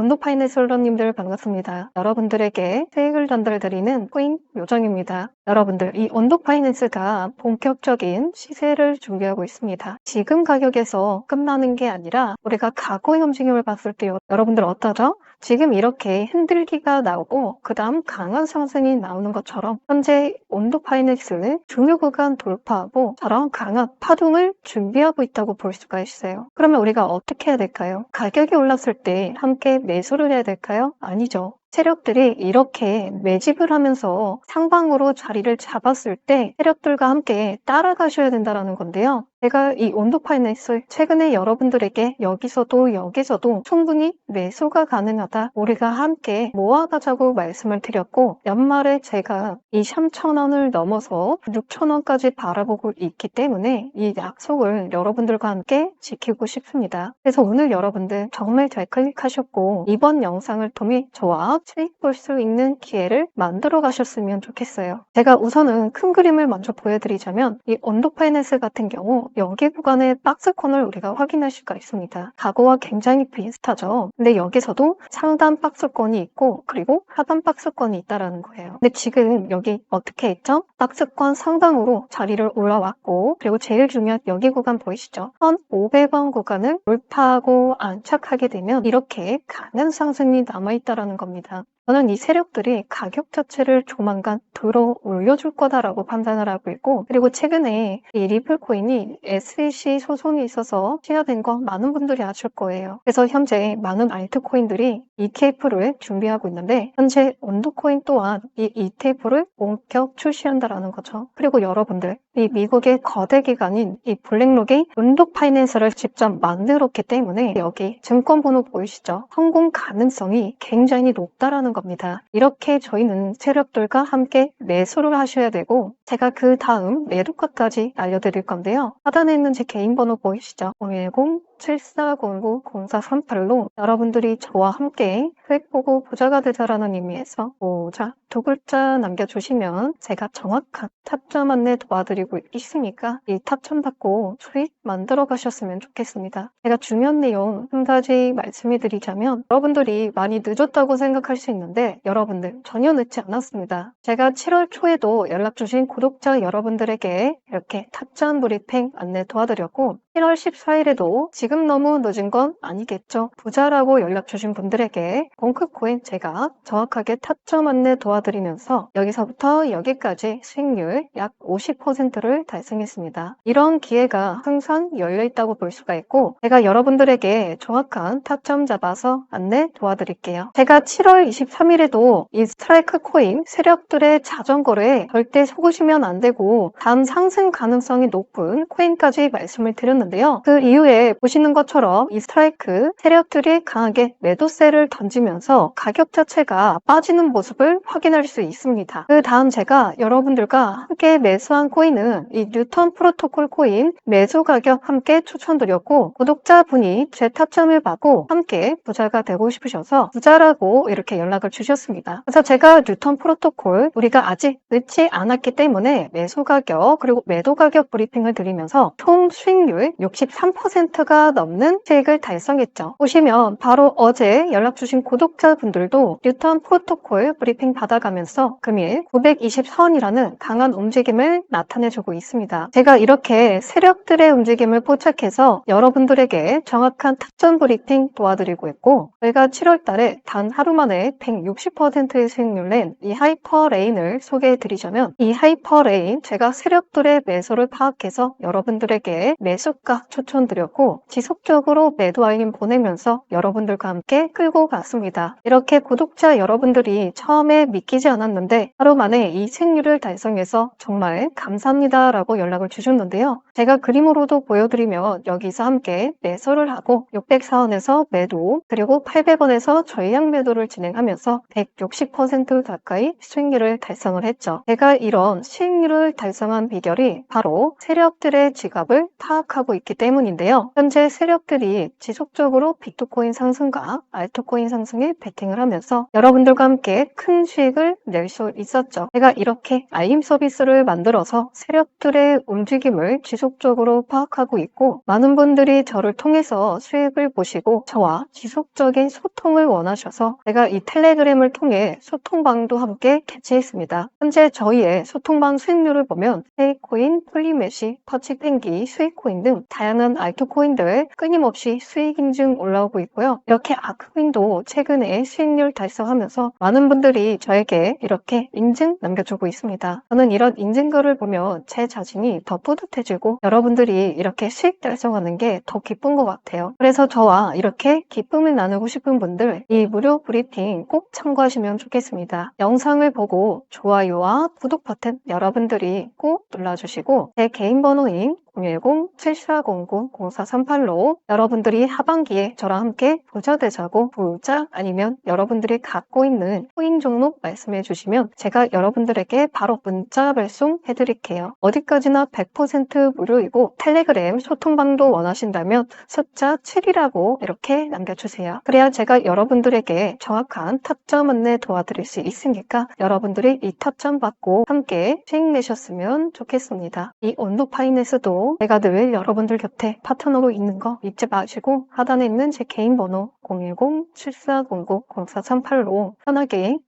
온도 파이낸셜러님들 반갑습니다. 여러분들에게 수익을 전달드리는 코인 요정입니다. 여러분들, 이 온도 파이낸스가 본격적인 시세를 준비하고 있습니다. 지금 가격에서 끝나는 게 아니라 우리가 과거의 움직임을 봤을 때 여러분들 어떠죠? 지금 이렇게 흔들기가 나오고 그 다음 강한 상승이 나오는 것처럼 현재 온도 파이낸스는 중요 구간 돌파하고 저런 강한 파동을 준비하고 있다고 볼 수가 있어요. 그러면 우리가 어떻게 해야 될까요? 가격이 올랐을 때 함께 매수를 해야 될까요? 아니죠. 세력들이 이렇게 매집을 하면서 상방으로 자리를 잡았을 때 세력들과 함께 따라가셔야 된다는 건데요. 제가 이 온도 파이낸스 최근에 여러분들에게 여기서도 여기서도 충분히 매수가 가능하다. 우리가 함께 모아가자고 말씀을 드렸고 연말에 제가 이 3,000원을 넘어서 6,000원까지 바라보고 있기 때문에 이 약속을 여러분들과 함께 지키고 싶습니다. 그래서 오늘 여러분들 정말 잘 클릭하셨고 이번 영상을 통해 저와 수익 볼 수 있는 기회를 만들어 가셨으면 좋겠어요. 제가 우선은 큰 그림을 먼저 보여드리자면 이 온도 파이낸스 같은 경우 여기 구간의 박스권을 우리가 확인할 수가 있습니다. 과거와 굉장히 비슷하죠. 근데 여기서도 상단 박스권이 있고 그리고 하단 박스권이 있다라는 거예요. 근데 지금 여기 어떻게 했죠? 박스권 상단으로 자리를 올라왔고 그리고 제일 중요한 여기 구간 보이시죠? 1,500원 구간을 돌파하고 안착하게 되면 이렇게 가는 상승이 남아있다라는 겁니다. 저는 이 세력들이 가격 자체를 조만간 들어 올려줄 거다라고 판단을 하고 있고 그리고 최근에 이 리플 코인이 SEC 소송이 있어서 취하된 거 많은 분들이 아실 거예요. 그래서 현재 많은 알트코인들이 ETF를 준비하고 있는데 현재 온도코인 또한 이 ETF를 본격 출시한다라는 거죠. 그리고 여러분들 이 미국의 거대 기관인 이 블랙록이 운동 파이낸스를 직접 만들었기 때문에 여기 증권번호 보이시죠? 성공 가능성이 굉장히 높다라는 겁니다. 이렇게 저희는 세력들과 함께 매수를 하셔야 되고 제가 그 다음 매도가까지 알려드릴 건데요. 하단에 있는 제 개인 번호 보이시죠? 010 7409-0438로 여러분들이 저와 함께 수익 보고 부자가 되자라는 의미에서 보자 두 글자 남겨주시면 제가 정확한 타점 안내 도와드리고 있으니까 이 타점 받고 수익 만들어 가셨으면 좋겠습니다. 제가 중요한 내용 한 가지 말씀해 드리자면 여러분들이 많이 늦었다고 생각할 수 있는데 여러분들 전혀 늦지 않았습니다. 제가 7월 초에도 연락 주신 구독자 여러분들에게 이렇게 타점 브리핑 안내 도와드렸고 7월 14일에도 지금 너무 늦은 건 아니겠죠. 부자라고 연락 주신 분들에게 공크코인 제가 정확하게 타점 안내 도와드리면서 여기서부터 여기까지 수익률 약 50%를 달성했습니다. 이런 기회가 항상 열려 있다고 볼 수가 있고 제가 여러분들에게 정확한 타점 잡아서 안내 도와드릴게요. 제가 7월 23일에도 이 스트라이크 코인 세력들의 자전거에 절대 속으시면 안 되고 다음 상승 가능성이 높은 코인까지 말씀을 드렸는데 있었는데요. 그 이후에 보시는 것처럼 이 스트라이크 세력들이 강하게 매도세를 던지면서 가격 자체가 빠지는 모습을 확인할 수 있습니다. 그 다음 제가 여러분들과 함께 매수한 코인은 이 뉴턴 프로토콜 코인 매수 가격 함께 추천드렸고 구독자분이 제 타점을 받고 함께 부자가 되고 싶으셔서 부자라고 이렇게 연락을 주셨습니다. 그래서 제가 뉴턴 프로토콜 우리가 아직 늦지 않았기 때문에 매수 가격 그리고 매도 가격 브리핑을 드리면서 총 수익률 63%가 넘는 수익을 달성했죠. 보시면 바로 어제 연락 주신 구독자분들도 뉴턴 프로토콜 브리핑 받아가면서 금일 920선이라는 강한 움직임을 나타내주고 있습니다. 제가 이렇게 세력들의 움직임을 포착해서 여러분들에게 정확한 타점 브리핑 도와드리고 있고 저희가 7월 달에 단 하루 만에 160%의 수익률 낸 이 하이퍼 레인을 소개해 드리자면 이 하이퍼 레인 제가 세력들의 매수를 파악해서 여러분들에게 매수 저가 추천드렸고 지속적으로 매도 알림 보내면서 여러분들과 함께 끌고 갔습니다. 이렇게 구독자 여러분들이 처음에 믿기지 않았는데 하루 만에 이 승률을 달성해서 정말 감사합니다 라고 연락을 주셨는데요. 제가 그림으로도 보여드리면 여기서 함께 매수를 하고 604원에서 매도 그리고 800원에서 전량 매도를 진행하면서 160% 가까이 수익률을 달성을 했죠. 제가 이런 수익률을 달성한 비결이 바로 세력들의 지갑을 파악하고 있기 때문인데요. 현재 세력들이 지속적으로 비트코인 상승과 알트코인 상승에 베팅을 하면서 여러분들과 함께 큰 수익을 낼 수 있었죠. 제가 이렇게 알림 서비스를 만들어서 세력들의 움직임을 지속적으로 파악하고 있고 많은 분들이 저를 통해서 수익을 보시고 저와 지속적인 소통을 원하셔서 제가 이 텔레그램을 통해 소통방도 함께 개최했습니다. 현재 저희의 소통 방 수익률을 보면 세이코인, 폴리메시, 퍼치pen기, 스위코인 등 다양한 알트코인들 끊임없이 수익 인증 올라오고 있고요. 이렇게 아크코인도 최근에 수익률 달성하면서 많은 분들이 저에게 이렇게 인증 남겨주고 있습니다. 저는 이런 인증글을 보면 제 자신이 더 뿌듯해지고 여러분들이 이렇게 수익 달성하는 게 더 기쁜 것 같아요. 그래서 저와 이렇게 기쁨을 나누고 싶은 분들 이 무료 브리핑 꼭 참고하시면 좋겠습니다. 영상을 보고 좋아요와 구독 버튼 여러분들이 꼭 눌러주시고 제 개인 번호인 010-7409-0438로 여러분들이 하반기에 저랑 함께 부자 되자고 부자 아니면 여러분들이 갖고 있는 코인 종목 말씀해 주시면 제가 여러분들에게 바로 문자 발송해 드릴게요. 어디까지나 100% 무료이고 텔레그램 소통방도 원하신다면 숫자 7이라고 이렇게 남겨주세요. 그래야 제가 여러분들에게 정확한 타점 안내 도와드릴 수 있으니까 여러분들이 이 타점 받고 함께 수익 내셨으면 좋겠습니다. 이 온도 파이낸스도 제가 늘 여러분들 곁에 파트너로 있는 거 잊지 마시고 하단에 있는 제 개인 번호 010-7409-0438로 편하게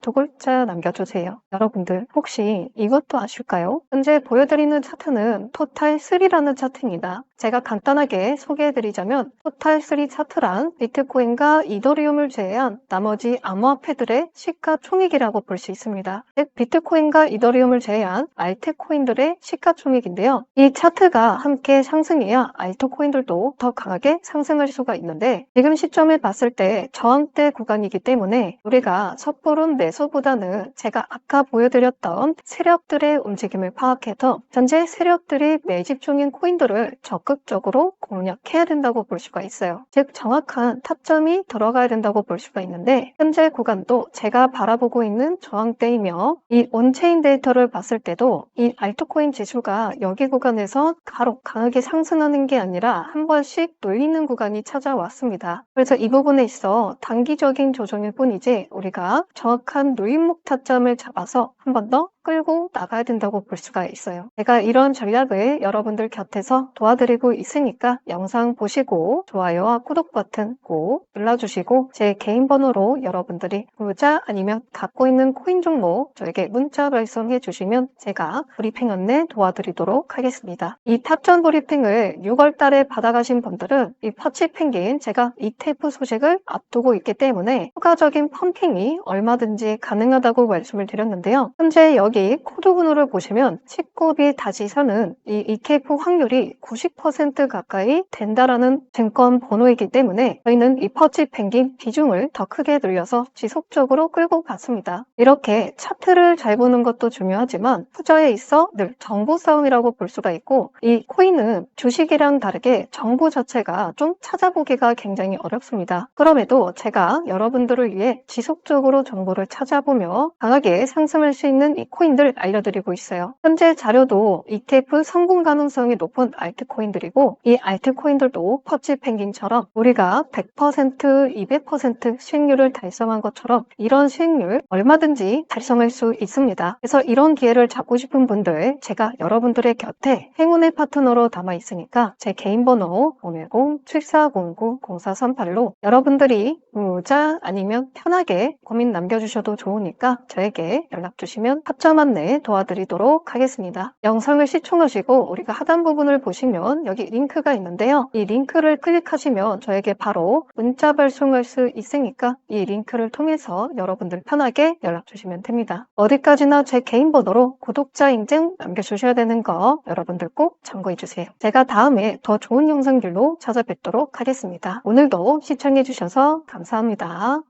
두 글자 남겨주세요. 여러분들 혹시 이것도 아실까요? 현재 보여드리는 차트는 토탈 3라는 차트입니다. 제가 간단하게 소개해드리자면 토탈 3 차트란 비트코인과 이더리움을 제외한 나머지 암호화폐들의 시가총액이라고 볼 수 있습니다. 즉 비트코인과 이더리움을 제외한 알트코인들의 시가총액인데요. 이 차트가 함께 상승해야 알트코인들도 더 강하게 상승할 수가 있는데 지금 시점에 봤을 때 저항대 구간이기 때문에 우리가 섣부른 매수보다는 제가 아까 보여드렸던 세력들의 움직임을 파악해서 현재 세력들이 매집 중인 코인들을 적극적으로 공략해야 된다고 볼 수가 있어요. 즉 정확한 타점이 들어가야 된다고 볼 수가 있는데 현재 구간도 제가 바라보고 있는 저항대이며 이 온체인 데이터를 봤을 때도 이 알트코인 지수가 여기 구간에서 바로 강하게 상승하는 게 아니라 한 번씩 눌리는 구간이 찾아왔습니다. 그래서 이 부분에 있어 단기적인 조정일 뿐이지 우리가 정확한 누임목 타점을 잡아서 한 번 더 끌고 나가야 된다고 볼 수가 있어요. 제가 이런 전략을 여러분들 곁에서 도와드리고 있으니까 영상 보시고 좋아요와 구독 버튼 꼭 눌러주시고 제 개인 번호로 여러분들이 부자 아니면 갖고 있는 코인 종목 저에게 문자 발송해 주시면 제가 브리핑 안내 도와드리도록 하겠습니다. 이 탑전 브리핑을 6월 달에 받아가신 분들은 이 퍼치 펭귄 제가 ETF 소식을 앞두고 있기 때문에 추가적인 펌핑이 얼마든지 가능하다고 말씀을 드렸는데요. 현재 여기 코드 번호를 보시면 19비 다지선은 이 ETF 확률이 90% 가까이 된다라는 증권 번호이기 때문에 저희는 이 퍼치 펭귄 비중을 더 크게 늘려서 지속적으로 끌고 갔습니다. 이렇게 차트를 잘 보는 것도 중요하지만 투자에 있어 늘 정보 싸움이라고 볼 수가 있고 이 코인은 주식이랑 다르게 정보 자체가 좀 찾아보기가 굉장히 어렵습니다. 그럼에도 제가 여러분들을 위해 지속적으로 정보를 찾아보며 강하게 상승할 수 있는 이 코인 들 알려드리고 있어요. 현재 자료도 ETF 성공 가능성이 높은 알트코인들이고 이 알트코인들도 퍼치 펭귄처럼 우리가 100% 200% 수익률을 달성한 것처럼 이런 수익률 얼마든지 달성할 수 있습니다. 그래서 이런 기회를 잡고 싶은 분들 제가 여러분들의 곁에 행운의 파트너로 담아 있으니까 제 개인 번호 010-7409-0438로 여러분들이 부자 아니면 편하게 고민 남겨주셔도 좋으니까 저에게 연락 주시면 합점 안내 도와드리도록 하겠습니다. 영상을 시청하시고 우리가 하단 부분을 보시면 여기 링크가 있는데요. 이 링크를 클릭하시면 저에게 바로 문자 발송할 수 있으니까 이 링크를 통해서 여러분들 편하게 연락 주시면 됩니다. 어디까지나 제 개인 번호로 구독자 인증 남겨주셔야 되는 거 여러분들 꼭 참고해 주세요. 제가 다음에 더 좋은 영상들로 찾아뵙도록 하겠습니다. 오늘도 시청해 주셔서 감사합니다.